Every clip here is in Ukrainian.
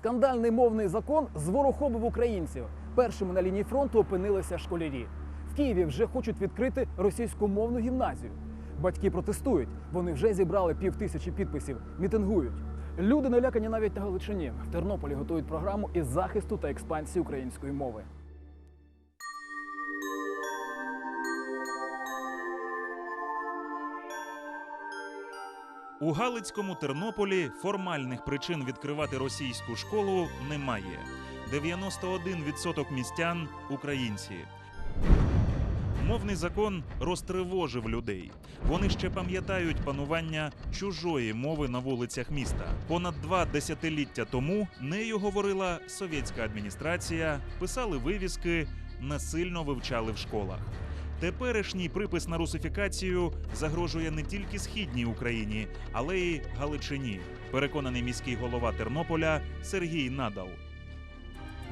Скандальний мовний закон зворохобив українців. Першими на лінії фронту опинилися школярі. В Києві вже хочуть відкрити російськомовну гімназію. Батьки протестують. Вони вже зібрали пів тисячі підписів, мітингують. Люди налякані навіть на Галичині. В Тернополі готують програму із захисту та експансії української мови. У Галицькому Тернополі формальних причин відкривати російську школу немає. 91% містян українці. Мовний закон розтривожив людей. Вони ще пам'ятають панування чужої мови на вулицях міста. Понад два десятиліття тому нею говорила совєтська адміністрація, писали вивіски, насильно вивчали в школах. Теперішній припис на русифікацію загрожує не тільки східній Україні, але й Галичині. Переконаний міський голова Тернополя Сергій Надал.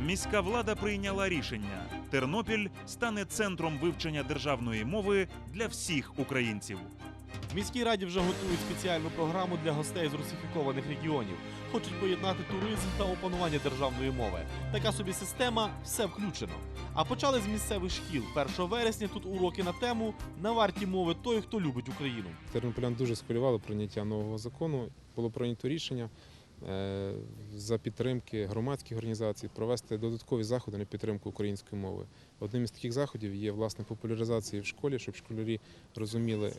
Міська влада прийняла рішення: Тернопіль стане центром вивчення державної мови для всіх українців. В міській раді вже готують спеціальну програму для гостей з русифікованих регіонів. Хочуть поєднати туризм та опанування державної мови. Така собі система все включено. А почали з місцевих шкіл. 1 вересня тут уроки на тему на варті мови той, хто любить Україну. Тернополян дуже схвилювало прийняття нового закону. Було прийнято рішення е, за підтримки громадських організацій провести додаткові заходи на підтримку української мови. Одним із таких заходів є власне популяризація в школі, щоб школярі розуміли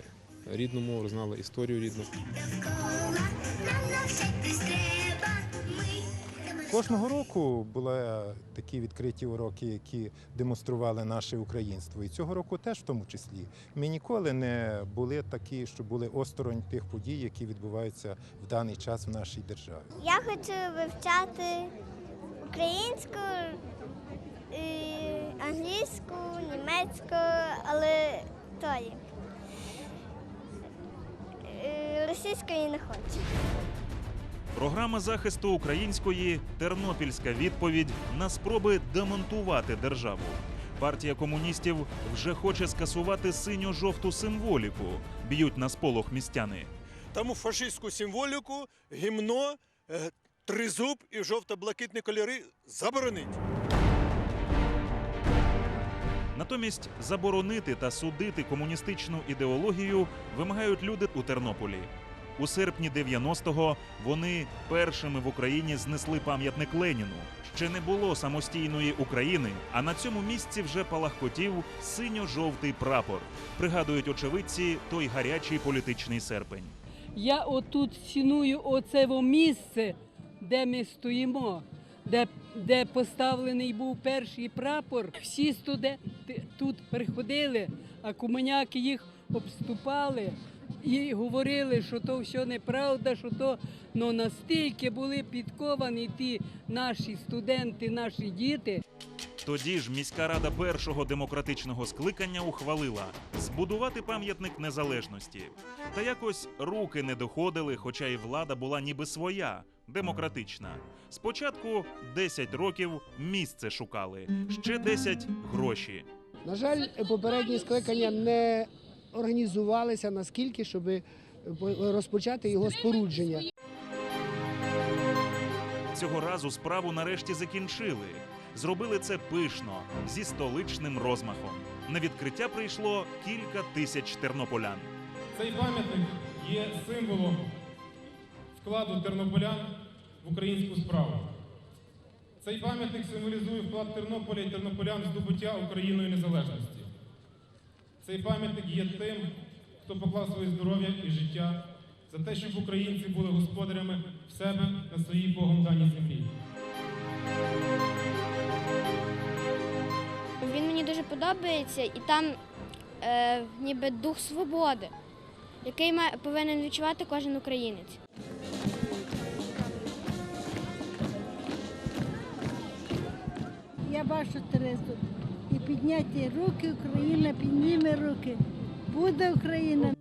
рідну мову, знали історію рідну. Кожного року були такі відкриті уроки, які демонстрували наше українство. І цього року теж в тому числі. Ми ніколи не були такі, що були осторонь тих подій, які відбуваються в даний час в нашій державі. Я хочу вивчати українську, англійську, німецьку, але тої. Е, Російської не хочу. Програма захисту української тернопільська відповідь на спроби демонтувати державу. Партія комуністів вже хоче скасувати синьо-жовту символіку. Б'ють на сполох містяни. Тому фашистську символіку, гімно, е, тризуб і жовто-блакитні кольори заборонить. Натомість заборонити та судити комуністичну ідеологію вимагають люди у Тернополі. У серпні 90-го вони першими в Україні знесли пам'ятник Леніну. Ще не було самостійної України, а на цьому місці вже палахкотів синьо-жовтий прапор. Пригадують очевидці той гарячий політичний серпень. Я отут ціную оце місце, де ми стоїмо, де, де поставлений був перший прапор. Всі студенти тут приходили, а комуняки їх обступали і говорили, що то все неправда, що то ну, настільки були підковані ті наші студенти, наші діти. Тоді ж міська рада першого демократичного скликання ухвалила збудувати пам'ятник незалежності. Та якось руки не доходили, хоча і влада була ніби своя, демократична. Спочатку 10 років місце шукали, ще 10 гроші. На жаль, попередні скликання не організувалися наскільки, щоб розпочати його спорудження. Цього разу справу нарешті закінчили. Зробили це пишно, зі столичним розмахом. На відкриття прийшло кілька тисяч тернополян. Цей пам'ятник є символом вкладу тернополян в українську справу. Цей пам'ятник символізує вклад Тернополя і тернополян в здобуття Україною незалежності. Цей пам'ятник є тим, хто поклав своє здоров'я і життя за те, щоб українці були господарями в себе на своїй Богом даній землі. Він мені дуже подобається, і там е, ніби дух свободи, який має, повинен відчувати кожен українець. Я бачу Терезу. Підняті руки, Україна підніме руки. Буде Україна.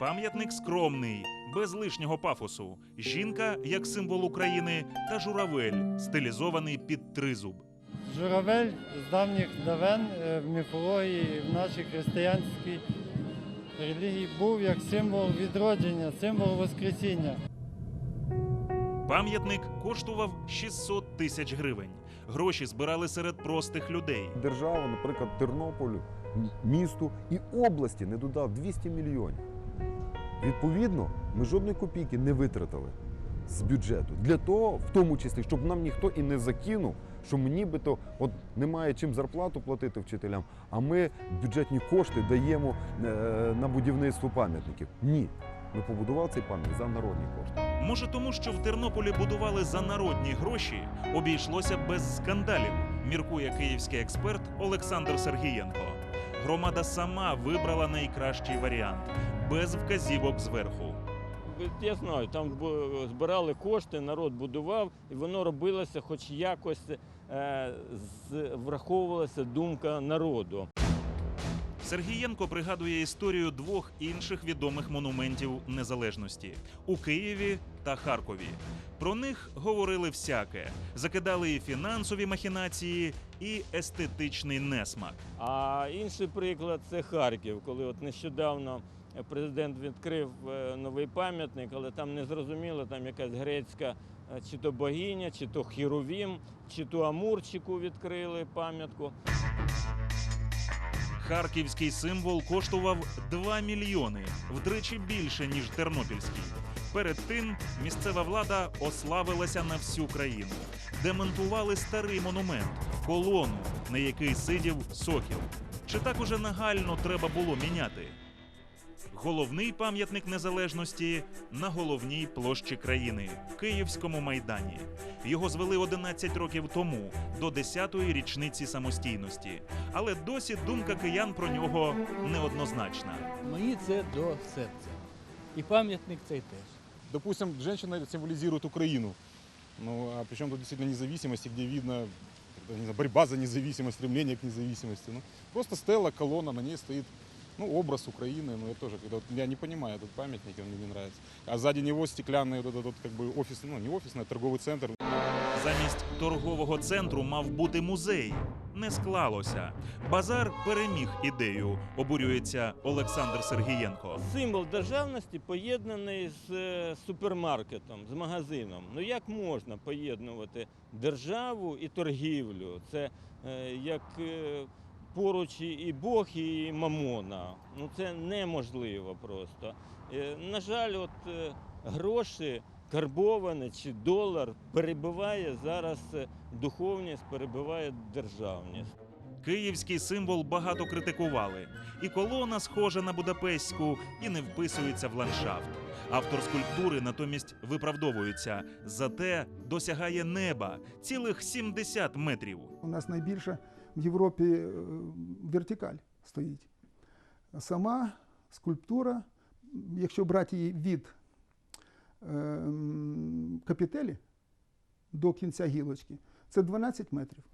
Пам'ятник скромний, без лишнього пафосу. Жінка як символ України та журавель, стилізований під тризуб. Журавель з давніх давен е, в міфології, в нашій християнській релігії був як символ відродження, символ Воскресіння. Пам'ятник коштував 600 тисяч гривень. Гроші збирали серед простих людей. Держава, наприклад, Тернополю, місту і області не додав 200 мільйонів. Відповідно, ми жодної копійки не витратили з бюджету. Для того, в тому числі, щоб нам ніхто і не закинув, що ми нібито от немає чим зарплату платити вчителям, а ми бюджетні кошти даємо е, на будівництво пам'ятників. Ні. Ми побудували цей пам'ятник за народні кошти. Може, тому що в Тернополі будували за народні гроші, обійшлося без скандалів, міркує київський експерт Олександр Сергієнко. Громада сама вибрала найкращий варіант без вказівок зверху. Я знаю, там збирали кошти, народ будував, і воно робилося, хоч якось е, враховувалася думка народу. Сергієнко пригадує історію двох інших відомих монументів незалежності у Києві та Харкові. Про них говорили всяке, закидали і фінансові махінації, і естетичний несмак. А інший приклад це Харків, коли от нещодавно президент відкрив е, новий пам'ятник, але там не зрозуміло, там якась грецька е, чи то богиня, чи то Хіровім, чи то Амурчику відкрили пам'ятку. Харківський символ коштував 2 мільйони вдвічі більше ніж тернопільський. Перед тим місцева влада ославилася на всю країну. Демонтували старий монумент, колону, на який сидів сокіл. Чи так уже нагально треба було міняти? Головний пам'ятник незалежності на головній площі країни Київському майдані. Його звели 11 років тому до 10-ї річниці самостійності. Але досі думка киян про нього неоднозначна. Мені це до серця. І пам'ятник цей теж. Допустим, женщина символизирует Украину. Ну, а причем тут действительно независимость, и где видно не знаю, борьба за независимость, стремление к независимости. Ну, просто стела, колонна, на ней стоит ну, образ Украины. Ну, я тоже, когда вот, я не понимаю этот памятник, он мне не нравится. А сзади него стеклянный вот этот вот, как бы офис, ну не офисный, а торговый центр. Замість торгового центру мав бути музей. Не склалося. Базар переміг ідею, обурюється Олександр Сергієнко. Символ державності поєднаний з е, супермаркетом, з магазином. Ну як можна поєднувати державу і торгівлю? Це е, як е, поруч і- Бог, і мамона. Ну це неможливо просто. Е, на жаль, от е, гроші. Карбоване чи долар перебиває зараз е, духовність, перебиває державність. Київський символ багато критикували. І колона схожа на Будапештську і не вписується в ландшафт. Автор скульптури натомість виправдовується, зате досягає неба цілих 70 метрів. У нас найбільше в Європі е, вертикаль стоїть. Сама скульптура, якщо брати її від капітелі до кінця гілочки, це 12 метрів.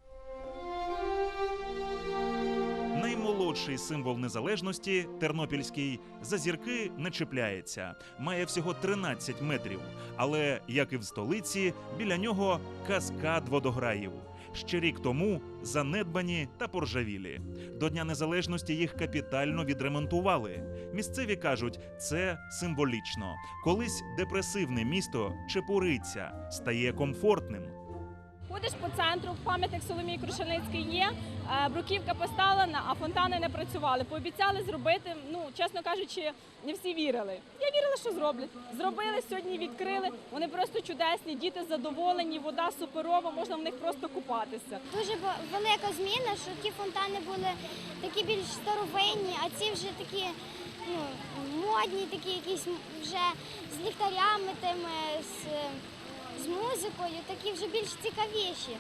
Наймолодший символ незалежності тернопільський за зірки не чіпляється, має всього 13 метрів. Але як і в столиці, біля нього каскад водограїв. Ще рік тому занедбані та поржавілі. До Дня Незалежності їх капітально відремонтували. Місцеві кажуть, це символічно. Колись депресивне місто чепуриться, стає комфортним. Ходиш по центру, пам'ятник Соломії Крушельницький є, е, бруківка поставлена, а фонтани не працювали. Пообіцяли зробити, ну, чесно кажучи, не всі вірили. Я вірила, що зроблять. Зробили, сьогодні відкрили. Вони просто чудесні, діти задоволені, вода суперова, можна в них просто купатися. Дуже велика зміна, що ті фонтани були такі більш старовинні, а ці вже такі ну, модні, такі якісь вже з ліхтарями, тими, з, з музикою, такі вже більш цікавіші.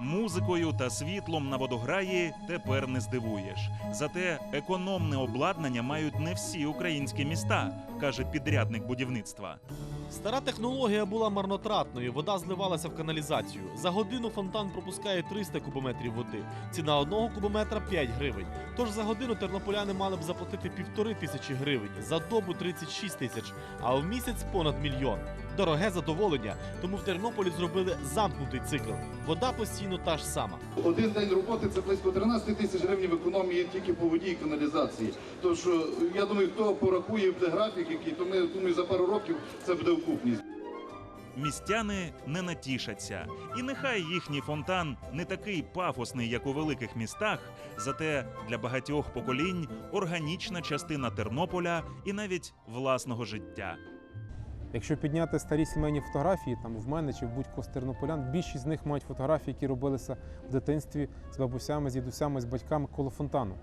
Музикою та світлом на водограї тепер не здивуєш. Зате економне обладнання мають не всі українські міста, каже підрядник будівництва. Стара технологія була марнотратною, вода зливалася в каналізацію. За годину фонтан пропускає 300 кубометрів води. Ціна одного кубометра 5 гривень. Тож за годину тернополяни мали б заплатити півтори тисячі гривень, за добу 36 тисяч, а в місяць понад мільйон. Дороге задоволення, тому в Тернополі зробили замкнутий цикл. Вода постійно та ж сама. Один день роботи це близько 13 тисяч гривень економії тільки по воді і каналізації. Тож е, я думаю, хто порахує буде графік, який то ми думаю, за пару років це буде окупність. містяни не натішаться. І нехай їхній фонтан не такий пафосний, як у великих містах, зате для багатьох поколінь органічна частина Тернополя і навіть власного життя. Якщо підняти старі сімейні фотографії, там в мене чи в будь-кого з тернополян, більшість з них мають фотографії, які робилися в дитинстві з бабусями, з дідусями, з батьками коло фонтану.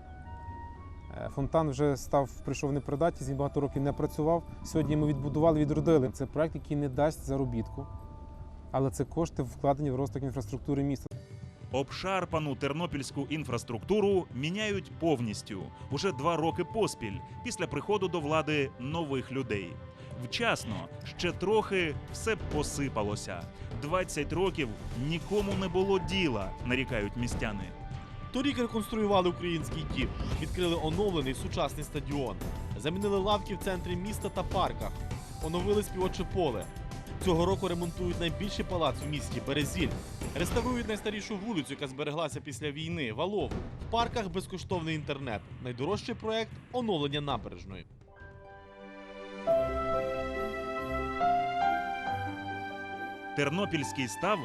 Е, Фонтан вже став, прийшов в непридатність, він багато років не працював. Сьогодні ми відбудували, відродили. Це проект, який не дасть заробітку, але це кошти вкладені в розвиток інфраструктури міста. Обшарпану тернопільську інфраструктуру міняють повністю уже два роки поспіль після приходу до влади нових людей. Вчасно ще трохи все посипалося. 20 років нікому не було діла, нарікають містяни. Торік реконструювали український дім, відкрили оновлений сучасний стадіон, замінили лавки в центрі міста та парках, оновили співоче поле. Цього року ремонтують найбільший палац у місті Березіль. Реставрують найстарішу вулицю, яка збереглася після війни Валову. В парках безкоштовний інтернет. Найдорожчий проект оновлення набережної. Тернопільський став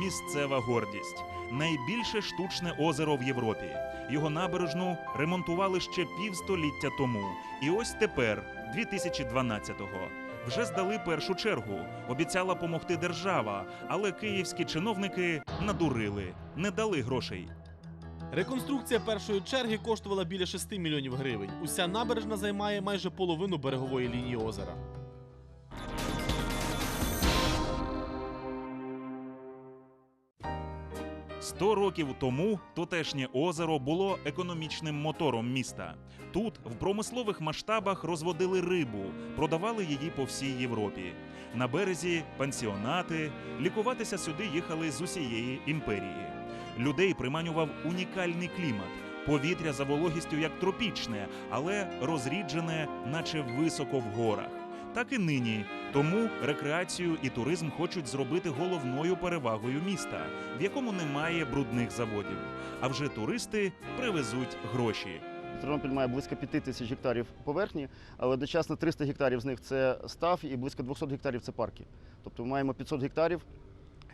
місцева гордість. Найбільше штучне озеро в Європі. Його набережну ремонтували ще півстоліття тому. І ось тепер, 2012-го, вже здали першу чергу. Обіцяла помогти держава, але київські чиновники надурили, не дали грошей. Реконструкція першої черги коштувала біля 6 мільйонів гривень. Уся набережна займає майже половину берегової лінії озера. Сто років тому тутешнє озеро було економічним мотором міста. Тут в промислових масштабах розводили рибу, продавали її по всій Європі. На березі пансіонати, лікуватися сюди їхали з усієї імперії. Людей приманював унікальний клімат. Повітря за вологістю як тропічне, але розріджене, наче високо в горах. Так і нині. Тому рекреацію і туризм хочуть зробити головною перевагою міста, в якому немає брудних заводів. А вже туристи привезуть гроші. Тернопіль має близько 5 тисяч гектарів поверхні, але одночасно 300 гектарів з них це став і близько 200 гектарів це парки. Тобто ми маємо 500 гектарів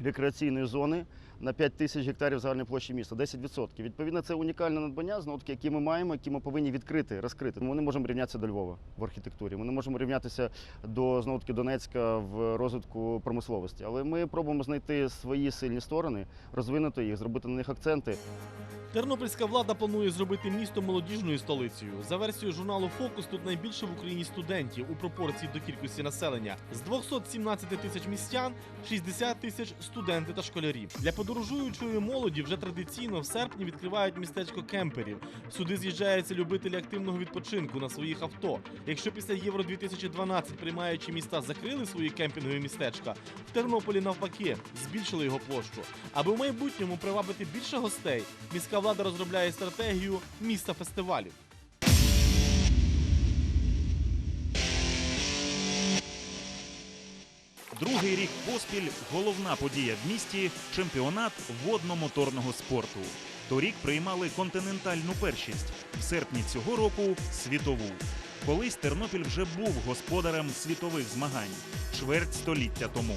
рекреаційної зони на 5 тисяч гектарів загальної площі міста, 10%. Відповідно, це унікальне надбання, знову таки, які ми маємо, які ми повинні відкрити, розкрити. Ми не можемо рівнятися до Львова в архітектурі. Ми не можемо рівнятися до знову таки Донецька в розвитку промисловості. Але ми пробуємо знайти свої сильні сторони, розвинути їх, зробити на них акценти. Тернопільська влада планує зробити місто молодіжною столицею. За версією журналу Фокус тут найбільше в Україні студентів у пропорції до кількості населення. З 217 тисяч містян 60 тисяч студенти та школярі. Для подорожуючої молоді вже традиційно в серпні відкривають містечко кемперів. Сюди з'їжджаються любителі активного відпочинку на своїх авто. Якщо після Євро 2012 приймаючі міста закрили свої кемпінгові містечка, в Тернополі навпаки збільшили його площу. Аби в майбутньому привабити більше гостей, міська влада розробляє стратегію міста фестивалів. Другий рік поспіль головна подія в місті чемпіонат водно-моторного спорту. Торік приймали континентальну першість. В серпні цього року світову. Колись Тернопіль вже був господарем світових змагань чверть століття тому.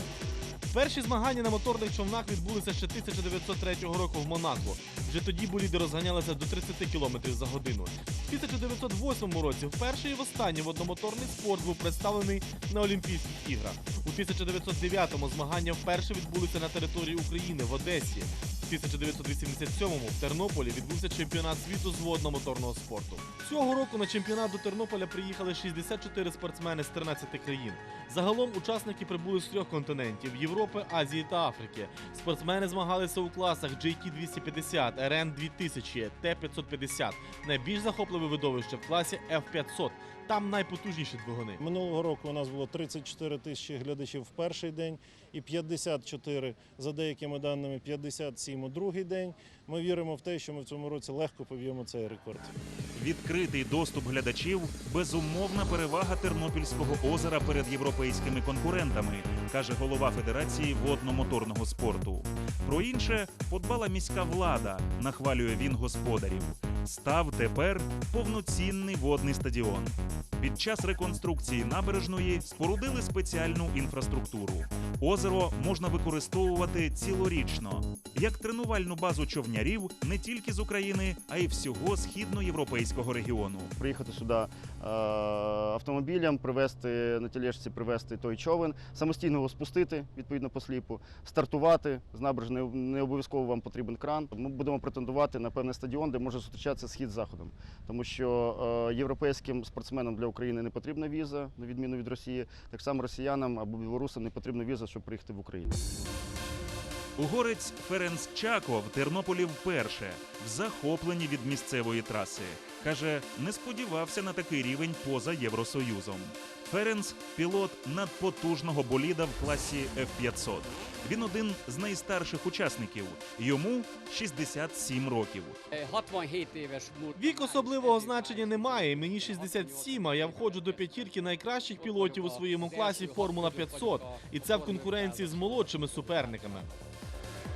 Перші змагання на моторних човнах відбулися ще 1903 року в Монако. Вже тоді боліди розганялися до 30 км за годину. В 1908 році вперше і востаннє водномоторний спорт був представлений на Олімпійських іграх. У 1909-му змагання вперше відбулися на території України в Одесі. В 1987-му в Тернополі відбувся чемпіонат світу з водно-моторного спорту. Цього року на чемпіонат до Тернополя приїхали 64 спортсмени з 13 країн. Загалом учасники прибули з трьох континентів Європи, Азії та Африки. Спортсмени змагалися у класах JT 250, RN 2000, Т550. Найбільш захопливе видовище в класі F500. Там найпотужніші двигуни. Минулого року у нас було 34 тисячі глядачів в перший день і 54, за деякими даними, 57 у другий день. Ми віримо в те, що ми в цьому році легко поб'ємо цей рекорд. Відкритий доступ глядачів безумовна перевага Тернопільського озера перед європейськими конкурентами, каже голова Федерації водно-моторного спорту. Про інше подбала міська влада, нахвалює він господарів. Став тепер повноцінний водний стадіон. Під час реконструкції набережної спорудили спеціальну інфраструктуру. Озеро можна використовувати цілорічно як тренувальну базу човнярів не тільки з України, а й всього східноєвропейського регіону. Приїхати сюди е, автомобілем, привезти на тележці, привезти той човен, самостійно його спустити відповідно по сліпу, стартувати з набережної. Не обов'язково вам потрібен кран. Ми будемо претендувати на певний стадіон, де може зустрічатися схід заходом, тому що е, європейським спортсменам для України не потрібна віза, на відміну від Росії. Так само росіянам або білорусам не потрібна віза, щоб приїхати в Україну. Угорець Ференс Чако в Тернополі вперше в захопленні від місцевої траси. Каже, не сподівався на такий рівень поза Євросоюзом. Ференц пілот надпотужного боліда в класі F500. Він один з найстарших учасників. Йому 67 років. Вік особливого значення немає. Мені 67, а я входжу до п'ятірки найкращих пілотів у своєму класі Формула 500. І це в конкуренції з молодшими суперниками.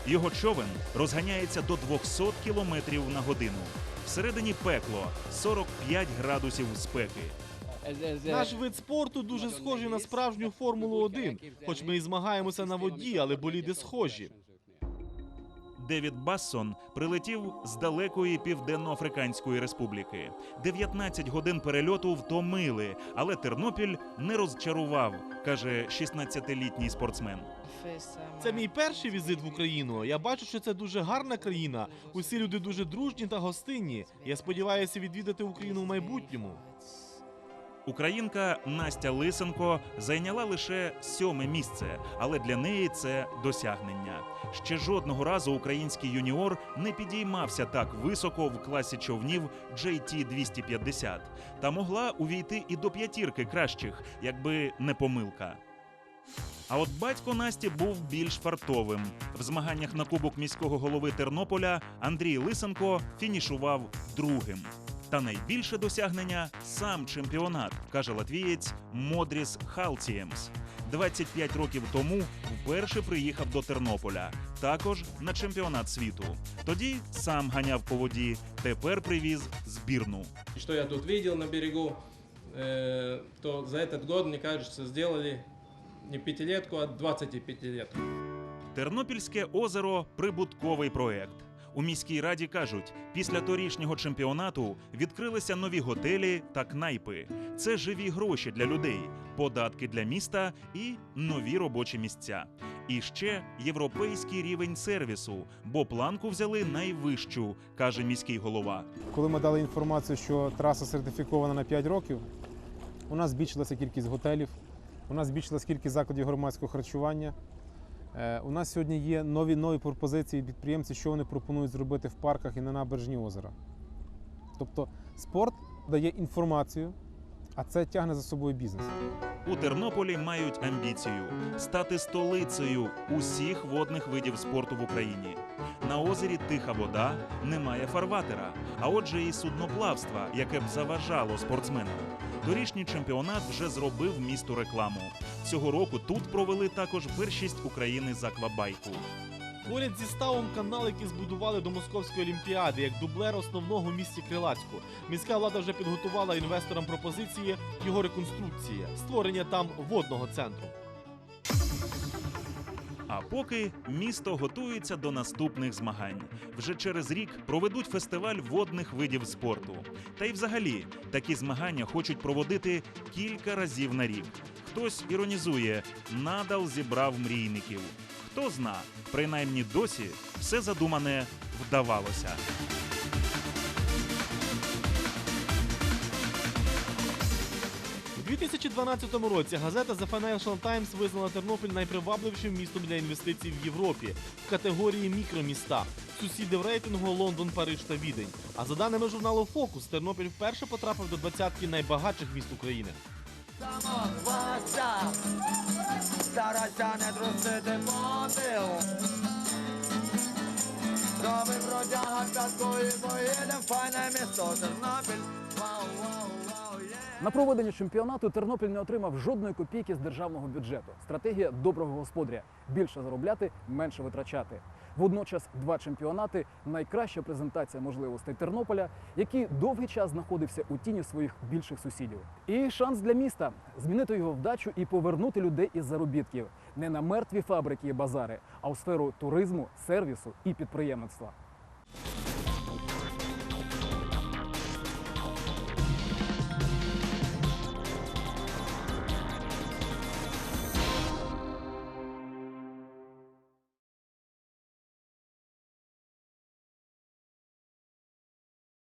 Його човен розганяється до 200 км на годину. Всередині пекло 45 градусів спеки. Наш вид спорту дуже схожий на справжню Формулу 1, хоч ми і змагаємося на воді, але боліди схожі. Девід Бассон прилетів з далекої південноафриканської республіки. 19 годин перельоту втомили, але Тернопіль не розчарував, каже 16-літній спортсмен. Це мій перший візит в Україну. Я бачу, що це дуже гарна країна. Усі люди дуже дружні та гостинні. Я сподіваюся відвідати Україну в майбутньому. Українка Настя Лисенко зайняла лише сьоме місце, але для неї це досягнення. Ще жодного разу український юніор не підіймався так високо в класі човнів JT 250 та могла увійти і до п'ятірки кращих, якби не помилка. А от батько Насті був більш фартовим. В змаганнях на кубок міського голови Тернополя Андрій Лисенко фінішував другим. Та найбільше досягнення сам чемпіонат, каже латвієць Модріс Халтіємс. 25 років тому вперше приїхав до Тернополя, також на чемпіонат світу. Тоді сам ганяв по воді, тепер привіз збірну. Что я тут видел на берегу, э, то за этот год, мне кажется, сделали не пятилетку, а 25 лет. Тернопільське озеро прибутковий проект. У міській раді кажуть, після торішнього чемпіонату відкрилися нові готелі та кнайпи. Це живі гроші для людей, податки для міста і нові робочі місця. І ще європейський рівень сервісу, бо планку взяли найвищу, каже міський голова. Коли ми дали інформацію, що траса сертифікована на 5 років, у нас збільшилася кількість готелів, у нас збільшилася кількість закладів громадського харчування. Е, У нас сьогодні є нові нові пропозиції підприємців, що вони пропонують зробити в парках і на набережні озера. Тобто спорт дає інформацію, а це тягне за собою бізнес. У Тернополі мають амбіцію стати столицею усіх водних видів спорту в Україні. На озері тиха вода, немає фарватера, а отже, і судноплавства, яке б заважало спортсменам. Торішній чемпіонат вже зробив місту рекламу. Цього року тут провели також першість України з аквабайку. Поряд зі ставом канал, який збудували до Московської олімпіади, як дублер основного місті Крилацьку. Міська влада вже підготувала інвесторам пропозиції його реконструкції, створення там водного центру. А поки місто готується до наступних змагань. Вже через рік проведуть фестиваль водних видів спорту. Та й взагалі такі змагання хочуть проводити кілька разів на рік. Хтось іронізує, надал зібрав мрійників. Хто зна, принаймні досі все задумане вдавалося. У 2012 році газета The Financial Times визнала Тернопіль найпривабливішим містом для інвестицій в Європі в категорії мікроміста. Сусіди в рейтингу Лондон, Париж та Відень. А за даними журналу Фокус, Тернопіль вперше потрапив до двадцятки найбагатших міст України. Вася, старайся не трусити попіл. Робим бродяга п'ятку і поїдем файне місто Тернопіль. Вау, вау, вау, є. На проведення чемпіонату Тернопіль не отримав жодної копійки з державного бюджету. Стратегія доброго господаря більше заробляти, менше витрачати. Водночас два чемпіонати найкраща презентація можливостей Тернополя, який довгий час знаходився у тіні своїх більших сусідів. І шанс для міста змінити його вдачу і повернути людей із заробітків не на мертві фабрики і базари, а у сферу туризму, сервісу і підприємництва.